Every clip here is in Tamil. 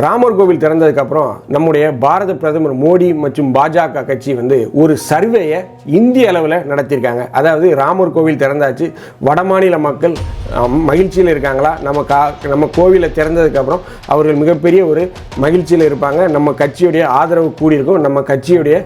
ராமர் கோவில் திறந்ததுக்கப்புறம் நம்முடைய பாரத பிரதமர் மோடி மற்றும் பாஜக கட்சி வந்து ஒரு சர்வேயை இந்திய அளவில் நடத்தியிருக்காங்க. அதாவது ராமர் கோவில் திறந்தாச்சு. வடமாநில மக்கள் மகிழ்ச்சியில் இருக்காங்களா? நம்ம கா நம்ம கோவிலை திறந்ததுக்கப்புறம் அவர்கள் மிகப்பெரிய ஒரு மகிழ்ச்சியில் இருப்பாங்க. நம்ம கட்சியுடைய ஆதரவு கூடியிருக்கும். நம்ம கட்சியுடைய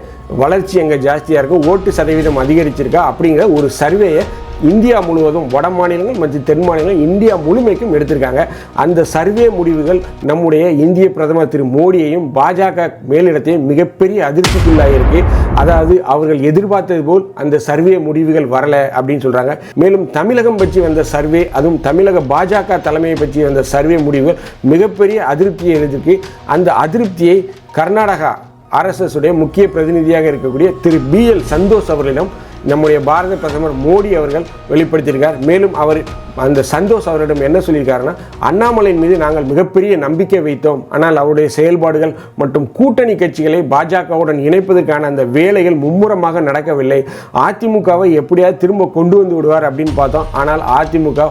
வளர்ச்சி எங்கே ஜாஸ்தியாக இருக்கும் ஓட்டு சதவீதம் அதிகரிச்சிருக்கா? அப்படிங்கிற ஒரு சர்வேயை இந்தியா முழுவதும் வட மாநிலங்கள் மற்றும் தென் மாநிலங்கள் இந்தியா முழுமைக்கும் எடுத்திருக்காங்க. அந்த சர்வே முடிவுகள் நம்முடைய இந்திய பிரதமர் திரு மோடியையும் பாஜக மேலிடத்தையும் மிகப்பெரிய அதிர்ச்சிக்குள்ளாயிருக்கு அதாவது அவர்கள் எதிர்பார்த்தது போல் அந்த சர்வே முடிவுகள் வரல அப்படின்னு சொல்றாங்க. மேலும் தமிழகம் பற்றி வந்த சர்வே அதுவும் தமிழக பாஜக தலைமையை பற்றி வந்த சர்வே முடிவுகள் மிகப்பெரிய அதிருப்தியை எழுதிருக்கு அந்த அதிருப்தியை கர்நாடகா RSS உடைய முக்கிய பிரதிநிதியாக இருக்கக்கூடிய திரு பி எல் சந்தோஷ் அவர்களிடம் நம்முடைய பாரத பிரதமர் மோடி அவர்கள் வெளிப்படுத்தியிருக்கார். மேலும் அவர் அந்த சந்தோஷ் அவரிடம் என்ன சொல்லியிருக்காருன்னா அண்ணாமலையின் மீது நாங்கள் மிகப்பெரிய நம்பிக்கை வைத்தோம். ஆனால் அவருடைய செயல்பாடுகள் மற்றும் கூட்டணி கட்சிகளை பாஜகவுடன் இணைப்பதற்கான அந்த வேலைகள் மும்முரமாக நடக்கவில்லை. அதிமுகவை எப்படியாவது திரும்ப கொண்டு வந்து விடுவார் அப்படின்னு பார்த்தோம். ஆனால் அதிமுக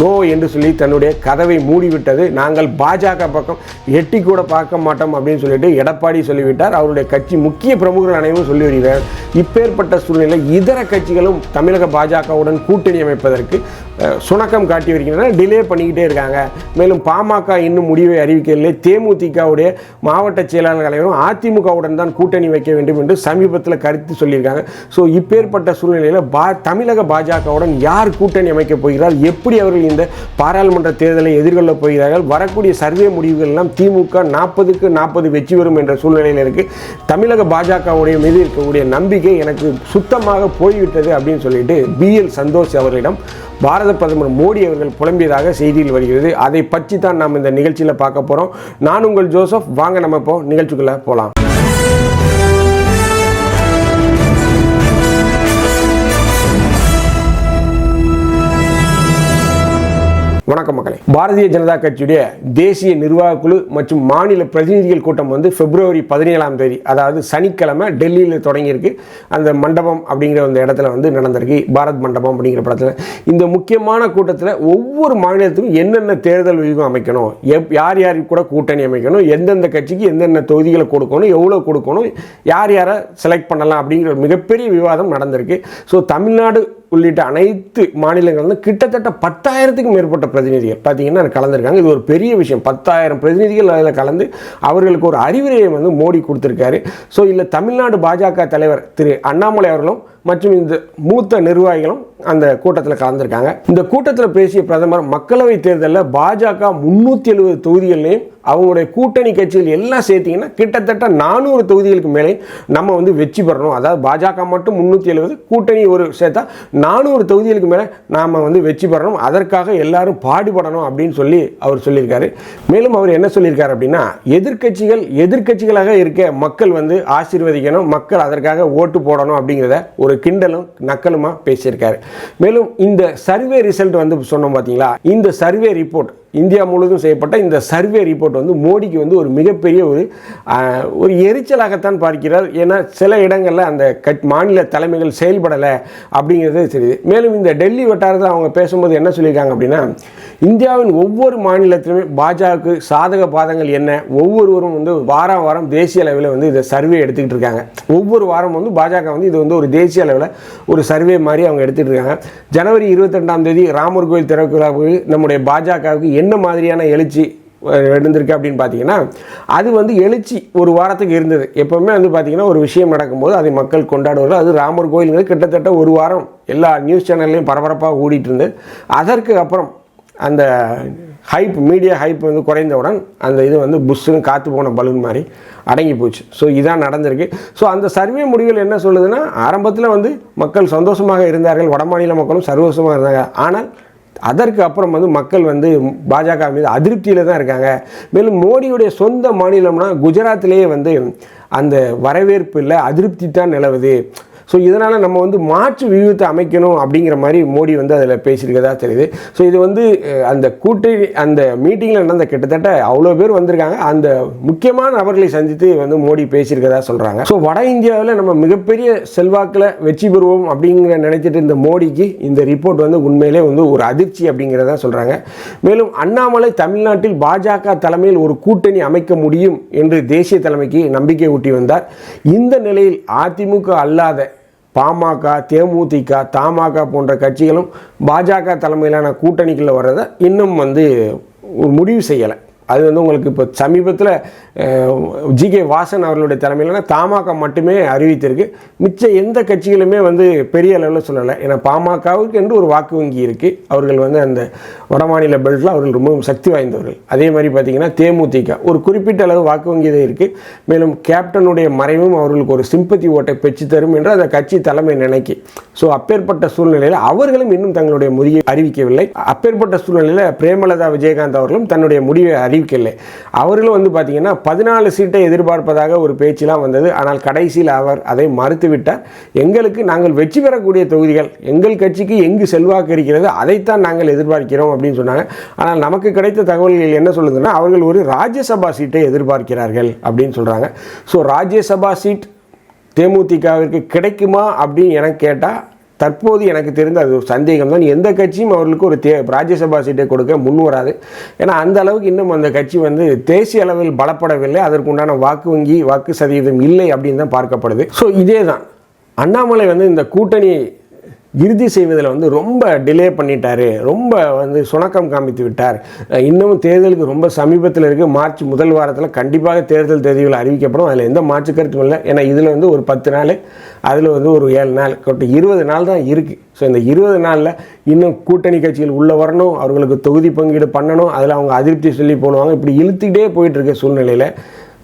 நோ என்று சொல்லி தன்னுடைய கதவை மூடிவிட்டது. நாங்கள் பாஜக பக்கம் எட்டி கூட பார்க்க மாட்டோம் அப்படின்னு சொல்லிட்டு எடப்பாடி சொல்லிவிட்டார். அவருடைய கட்சி முக்கிய பிரமுகர்கள் அனைவரும் சொல்லி வருகிறார். இப்பேற்பட்ட சூழ்நிலை இதர கட்சிகளும் தமிழக பாஜகவுடன் கூட்டணி அமைப்பதற்கு சுணக்கம் காட்டி வருகின்றன டிலே பண்ணிக்கிட்டே இருக்காங்க. மேலும் பாமக இன்னும் முடிவை அறிவிக்கவில்லை. தேமுதிகவுடைய மாவட்ட செயலாளர் அனைவரும் அதிமுகவுடன் தான் கூட்டணி வைக்க வேண்டும் என்று சமீபத்தில் கருத்து சொல்லியிருக்காங்க. ஸோ இப்பேற்பட்ட சூழ்நிலையில் பா தமிழக பாஜகவுடன் யார் கூட்டணி அமைக்கப் போகிறார்? எப்படி அவர்கள் இந்த பாராளுமன்ற தேர்தலை எதிர்கொள்ளப் போகிறார்கள். வரக்கூடிய சர்வே முடிவுகள் எல்லாம் திமுக நாற்பதுக்கு நாற்பது வெற்றி பெறும் என்ற சூழ்நிலையில் இருக்கு. தமிழக பாஜகவுடைய மீது இருக்கக்கூடிய நம்பிக்கை எனக்கு சுத்தமாக போய்விட்டது அப்படின்னு சொல்லிட்டு பிஎல் சந்தோஷ் அவர்களிடம் பாரத பிரதமர் மோடி அவர்கள் புலம்பியதாக செய்தியில் வருகிறது. அதை பற்றி தான் நாம் இந்த நிகழ்ச்சியில் பார்க்க போகிறோம் நான் உங்கள் ஜோசப். வாங்க நம்ம இப்போ நிகழ்ச்சிக்குள்ளே போகலாம் வணக்கம் மக்களே. பாரதிய ஜனதா கட்சியுடைய தேசிய நிர்வாக குழு மற்றும் மாநில பிரதிநிதிகள் கூட்டம் வந்து பிப்ரவரி பதினேழாம் தேதி அதாவது சனிக்கிழமை டெல்லியில் தொடங்கியிருக்கு. அந்த மண்டபம் அப்படிங்கிற அந்த இடத்துல வந்து நடந்திருக்கு. பாரத் மண்டபம் அப்படிங்கிற படத்தில். இந்த முக்கியமான கூட்டத்தில் ஒவ்வொரு மாநிலத்துக்கும் என்னென்ன தேர்தல் வியூகம் அமைக்கணும்? எப் யார் யார் கூட கூட்டணி அமைக்கணும்? எந்தெந்த கட்சிக்கு எந்தெந்த தொகுதிகளை கொடுக்கணும்? எவ்வளோ கொடுக்கணும்? யார் யாரை செலக்ட் பண்ணலாம் அப்படிங்கிற ஒரு மிகப்பெரிய விவாதம் நடந்திருக்கு. ஸோ தமிழ்நாடு உள்ளிட்ட அனைத்து மாநிலங்களும் கிட்டத்தட்ட பத்தாயிரத்துக்கும் மேற்பட்ட பிரதிநிதிகள். பார்த்தீங்கன்னா கலந்துருக்காங்க. இது ஒரு பெரிய விஷயம். பத்தாயிரம் பிரதிநிதிகள் அதில் கலந்து அவர்களுக்கு ஒரு அறிவுரையை வந்து மோடி கொடுத்துருக்காரு. ஸோ இல்லை தமிழ்நாடு பாஜக தலைவர் திரு அண்ணாமலை அவர்களும் மற்றும் இந்த மூத்த நிர்வாகிகளும் அந்த கூட்டத்தில் கலந்துருக்காங்க. இந்த கூட்டத்தில் பேசிய பிரதமர் மக்களவை தேர்தலில் பாஜக முன்னூற்றி எழுபது தொகுதிகள்லையும் அவங்களுடைய கூட்டணி கட்சிகள் எல்லாம் சேர்த்தீங்கன்னா கிட்டத்தட்ட நானூறு தொகுதிகளுக்கு மேலே நம்ம வந்து வெற்றி பெறணும். அதாவது பாஜக மட்டும் முந்நூற்றி எழுபது கூட்டணி ஒரு சேர்த்தா நானூறு தொகுதிகளுக்கு மேலே நாம் வந்து வெற்றி பெறணும். அதற்காக எல்லாரும் பாடுபடணும் அப்படின்னு சொல்லி அவர் சொல்லியிருக்காரு. மேலும் அவர் என்ன சொல்லியிருக்காரு அப்படின்னா எதிர்க்கட்சிகள் எதிர்க்கட்சிகளாக இருக்க மக்கள் வந்து ஆசீர்வதிக்கணும். மக்கள் அதற்காக ஓட்டு போடணும் அப்படிங்கிறத ஒரு கிண்டலும் நக்கலுமா பேசியிருக்காரு. மேலும் இந்த சர்வே ரிசல்ட் வந்து சொன்னோம் பார்த்தீங்களா இந்த சர்வே ரிப்போர்ட் இந்தியா முழுவதும் செய்யப்பட்ட இந்த சர்வே ரிப்போர்ட் வந்து மோடிக்கு வந்து ஒரு மிகப்பெரிய ஒரு ஒரு எரிச்சலாகத்தான் பார்க்கிறார். ஏன்னா சில இடங்களில் அந்த கட் மாநில தலைமைகள் செயல்படலை அப்படிங்கிறது தெரியுது. மேலும் இந்த டெல்லி வட்டாரத்தில் அவங்க பேசும்போது என்ன சொல்லியிருக்காங்க அப்படின்னா இந்தியாவின் ஒவ்வொரு மாநிலத்திலுமே பாஜகவுக்கு சாதக பாதங்கள் என்ன? ஒவ்வொருவரும் வந்து வாரம் வாரம் தேசிய அளவில் வந்து இதை சர்வே எடுத்துக்கிட்டு இருக்காங்க. ஒவ்வொரு வாரம் வந்து பாஜக வந்து இது வந்து ஒரு தேசிய அளவில் ஒரு சர்வே மாதிரி அவங்க எடுத்துகிட்டு இருக்காங்க. ஜனவரி இருபத்தெண்டாம் தேதி ராமர் கோயில் திறக்கிறாவுக்கு நம்முடைய பாஜகவுக்கு என்ன மாதிரியான எழுச்சி இருந்திருக்கு அப்படின்னு பார்த்தீங்கன்னா அது வந்து எழுச்சி ஒரு வாரத்துக்கு இருந்தது. எப்பவுமே வந்து பார்த்தீங்கன்னா ஒரு விஷயம் நடக்கும்போது அதை மக்கள் கொண்டாடுவார்கள். அது ராமர் கோயிலுங்கிறது கிட்டத்தட்ட ஒரு வாரம் எல்லா நியூஸ் சேனல்லையும் பரபரப்பாக ஓடிட்டு இருந்து அதற்கு அப்புறம் அந்த ஹைப் மீடியா ஹைப் வந்து குறைந்தவுடன் அந்த இது வந்து புஷ்ஷுன்னு காற்று போன பலூன் மாதிரி அடங்கி போச்சு. ஸோ இதான் நடந்திருக்கு. ஸோ அந்த சர்வே முடிவுகள் என்ன சொல்லுதுன்னா ஆரம்பத்தில் வந்து மக்கள் சந்தோஷமாக இருந்தார்கள். வடமாநில மக்களும் சர்வசமாக இருந்தாங்க. ஆனால் அதற்கு அப்புறம் வந்து மக்கள் வந்து பாஜக மீது அதிருப்தியில் தான் இருக்காங்க. மேலும் மோடியுடைய சொந்த மாநிலம்னா குஜராத்திலேயே வந்து அந்த வரவேற்பு இல்லை அதிருப்தி தான் நிலவுது. ஸோ இதனால் நம்ம வந்து மாற்று வியூகத்தை அமைக்கணும் அப்படிங்கிற மாதிரி மோடி வந்து அதில் பேசியிருக்கதா தெரியுது. ஸோ இது வந்து அந்த கூட்டணி அந்த மீட்டிங்கில் நடந்த கிட்டத்தட்ட அவ்வளோ பேர் வந்திருக்காங்க. அந்த முக்கியமான நபர்களை சந்தித்து வந்து மோடி பேசியிருக்கதா சொல்கிறாங்க ஸோ வட இந்தியாவில் நம்ம மிகப்பெரிய செல்வாக்கில் வெற்றி பெறுவோம் அப்படிங்கிற நினைச்சிட்டு இருந்த மோடிக்கு இந்த ரிப்போர்ட் வந்து உண்மையிலே வந்து ஒரு அதிர்ச்சி அப்படிங்கிறத சொல்கிறாங்க மேலும் அண்ணாமலை தமிழ்நாட்டில் பாஜக தலைமையில் ஒரு கூட்டணி அமைக்க முடியும் என்று தேசிய தலைமைக்கு நம்பிக்கை ஊட்டி வந்தார். இந்த நிலையில் அதிமுக அல்லாத பாமக தேமுதிக தமாக போன்ற கட்சிகளும் பாஜக தலைமையிலான கூட்டணிக்குள்ளே வர்றதை இன்னும் வந்து ஒரு முடிவு செய்யலை. அது வந்து உங்களுக்கு இப்போ சமீபத்தில் ஜி கே வாசன் அவர்களுடைய தலைமையிலான தமாக மட்டுமே அறிவித்திருக்கு. மிச்ச எந்த கட்சிகளுமே வந்து பெரிய அளவில் சொல்லலை. ஏன்னா பாமகவுக்கு என்று ஒரு வாக்கு வங்கி இருக்குது அவர்கள் வந்து அந்த வடமாநில பெல்ட்டில் அவர்கள் ரொம்பவும் சக்தி வாய்ந்தவர்கள். அதே மாதிரி பார்த்திங்கன்னா தேமுதிக. ஒரு குறிப்பிட்ட அளவு வாக்கு வங்கி தான் இருக்குது மேலும் கேப்டனுடைய மறைவும் அவர்களுக்கு ஒரு சிம்பத்தி ஓட்டை பெற்று தரும் என்று அந்த கட்சி தலைமை நினைக்கி. ஸோ அப்பேற்பட்ட சூழ்நிலையில் அவர்களும் இன்னும் தங்களுடைய முடிவை அறிவிக்கவில்லை. அப்பேற்பட்ட சூழ்நிலையில் பிரேமலதா விஜயகாந்த் அவர்களும் தன்னுடைய முடிவை அறிவிக்கலை அவர்களும் வந்து பார்த்தீங்கன்னா பதினாலு சீட்டை எதிர்பார்ப்பதாக ஒரு பேச்சுலாம் வந்தது. ஆனால் கடைசியில் அவர் அதை மறுத்துவிட்டார். எங்களுக்கு நாங்கள் வெற்றி பெறக்கூடிய தொகுதிகள் எங்கள் கட்சிக்கு எங்கு செல்வாக்கு இருக்கிறது அதைத்தான் நாங்கள் எதிர்பார்க்கிறோம் அப்படின்னு சொன்னாங்க. ஆனால் நமக்கு கிடைத்த தகவல்கள் என்ன சொல்லுதுன்னா அவர்கள் ஒரு ராஜ்யசபா சீட்டை எதிர்பார்க்கிறார்கள் அப்படின்னு சொல்கிறாங்க ஸோ ராஜ்யசபா சீட் தேமுதிகவிற்கு கிடைக்குமா அப்படின்னு எனக்கு கேட்டால் தற்போது எனக்கு தெரிந்த அது ஒரு சந்தேகம் தான். எந்த கட்சியும் அவர்களுக்கு ஒரு தே ராஜ்யசபா சீட்டை கொடுக்க முன் வராது. ஏன்னா அந்த அளவுக்கு இன்னும் அந்த கட்சி வந்து தேசிய அளவில் பலப்படவில்லை. அதற்குண்டான வாக்கு வங்கி வாக்கு சதவீதம் இல்லை அப்படின்னு தான் பார்க்கப்படுது. ஸோ இதே தான் அண்ணாமலை வந்து இந்த கூட்டணியை இறுதி செய்வதில் வந்து ரொம்ப டிலே பண்ணிட்டார். ரொம்ப வந்து சுணக்கம் காமித்து விட்டார். இன்னமும் தேர்தலுக்கு ரொம்ப சமீபத்தில் இருக்குது மார்ச் முதல் வாரத்தில் கண்டிப்பாக தேர்தல் தேதிகள் அறிவிக்கப்படும். அதில் எந்த மாற்று கருத்தும் இல்லை. ஏன்னா இதில் வந்து ஒரு பத்து நாள் அதில் வந்து ஒரு ஏழு நாள் கொட்டு இருபது நாள் தான் இருக்குது ஸோ இந்த இருபது நாளில் இன்னும் கூட்டணி கட்சிகள் உள்ளே வரணும். அவர்களுக்கு தொகுதி பங்கீடு பண்ணணும். அதில் அவங்க அதிருப்தி சொல்லி போடுவாங்க. இப்படி இழுத்துக்கிட்டே போயிட்டுருக்க சூழ்நிலையில்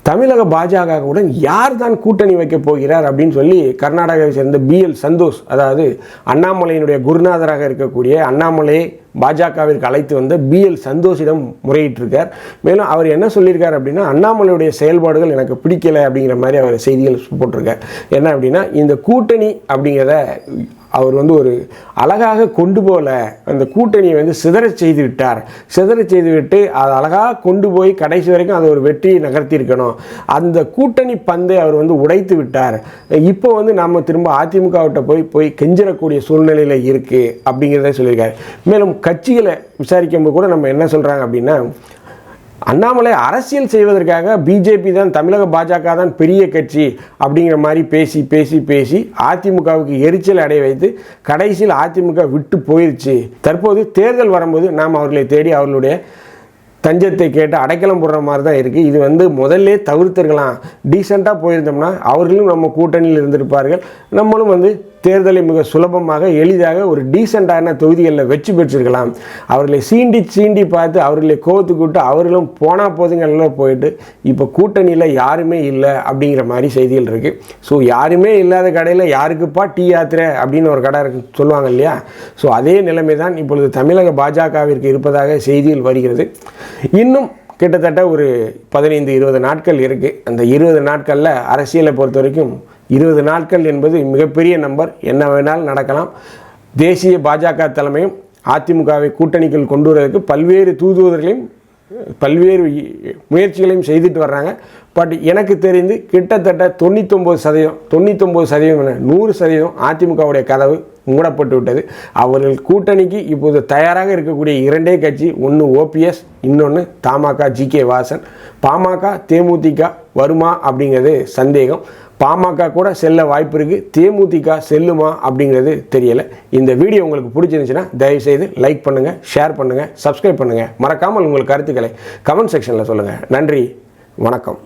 தமிழக பாஜகவுடன் யார் தான் கூட்டணி வைக்க போகிறார் அப்படின்னு சொல்லி கர்நாடகாவை சேர்ந்த பிஎல் சந்தோஷ் அதாவது அண்ணாமலையினுடைய குருநாதராக இருக்கக்கூடிய அண்ணாமலையை பாஜகவிற்கு அழைத்து வந்த பிஎல் சந்தோஷிடம் முறையிட்டிருக்கார். மேலும் அவர் என்ன சொல்லியிருக்கார் அப்படின்னா அண்ணாமலையுடைய செயல்பாடுகள் எனக்கு பிடிக்கலை அப்படிங்கிற மாதிரி அவர் செய்திகள் போட்டிருக்கார். என்ன அப்படின்னா இந்த கூட்டணி அப்படிங்கிறத அவர் வந்து ஒரு அழகாக கொண்டு போல அந்த கூட்டணியை வந்து சிதறச் செய்து விட்டார். சிதறச் செய்து விட்டு அதை அழகாக கொண்டு போய் கடைசி வரைக்கும் அதை ஒரு வெற்றியை நகர்த்தியிருக்கணும். அந்த கூட்டணி பந்தை அவர் வந்து உடைத்து விட்டார். இப்போ வந்து நம்ம திரும்ப அதிமுகவிட்ட போய் போய் கெஞ்சிடக்கூடிய சூழ்நிலையில் இருக்குது அப்படிங்கிறத சொல்லியிருக்காரு. மேலும் கட்சிகளை விசாரிக்கும் போது கூட நம்ம என்ன சொல்கிறாங்க அப்படின்னா அண்ணாமலை அரசியல் செய்வதற்காக பிஜேபி தான் தமிழக பாஜக தான் பெரிய கட்சி அப்படிங்கிற மாதிரி பேசி பேசி பேசி அதிமுகவுக்கு எரிச்சல் அடைய வைத்து கடைசியில் அதிமுக விட்டு போயிருச்சு. தற்போது தேர்தல் வரும்போது நாம் அவர்களை தேடி அவர்களுடைய தஞ்சத்தை கேட்டு அடைக்கலம் போடுற மாதிரி தான் இருக்குது இது வந்து முதல்ல தவிர்த்திருக்கலாம். டீசெண்டாக போயிருந்தோம்னா அவர்களும் நம்ம கூட்டணியில் இருந்திருப்பார்கள். நம்மளும் வந்து தேர்தலை மிக சுலபமாக எளிதாக ஒரு டீசெண்டான தொகுதிகளில் வெற்றி பெற்றிருக்கலாம். அவர்களை சீண்டி சீண்டி பார்த்து அவர்களை கோவத்துக்கு கூட்டு அவர்களும் போனால் போதுங்கள்லாம் போயிட்டு இப்போ கூட்டணியில் யாருமே இல்லை அப்படிங்கிற மாதிரி செய்திகள் இருக்குது ஸோ யாருமே இல்லாத கடையில் யாருக்குப்பா டீ யாத்திரை அப்படின்னு ஒரு கடை இருக்கு சொல்லுவாங்க இல்லையா? ஸோ அதே நிலைமை தான் இப்பொழுது தமிழக பாஜகவிற்கு இருப்பதாக செய்திகள் வருகிறது. இன்னும் கிட்டத்தட்ட ஒரு பதினைந்து இருபது நாட்கள் இருக்குது அந்த இருபது நாட்களில் அரசியலை பொறுத்த வரைக்கும் இருபது நாட்கள் என்பது மிகப்பெரிய நம்பர். என்ன வேணாலும் நடக்கலாம். தேசிய பாஜக தலைமையும் அதிமுகவை கூட்டணிக்குள் கொண்டு வருவதற்கு பல்வேறு தூதுவர்களையும் பல்வேறு முயற்சிகளையும் செய்துட்டு வர்றாங்க. பட் எனக்கு தெரிந்து கிட்டத்தட்ட தொண்ணூத்தொம்பது சதவீதம் தொண்ணூத்தொம்பது சதவீதம் நூறு சதவீதம் அதிமுகவுடைய கதவு. மூடப்பட்டு விட்டது அவர்கள் கூட்டணிக்கு இப்போது தயாராக இருக்கக்கூடிய இரண்டே கட்சி ஒன்று ஓபிஎஸ் இன்னொன்று தமாக ஜி கே வாசன். பாமக தேமுதிக வருமா அப்படிங்கிறது சந்தேகம். பாமக கூட செல்ல வாய்ப்பு இருக்குது தேமுதிக செல்லுமா அப்படிங்கிறது தெரியலை. இந்த வீடியோ உங்களுக்கு பிடிச்சிருந்துச்சுன்னா தயவுசெய்து லைக் பண்ணுங்கள் ஷேர் பண்ணுங்கள் சப்ஸ்கிரைப் பண்ணுங்கள் மறக்காமல் உங்கள் கருத்துக்களை கமெண்ட் செக்ஷனில் சொல்லுங்கள் நன்றி வணக்கம்.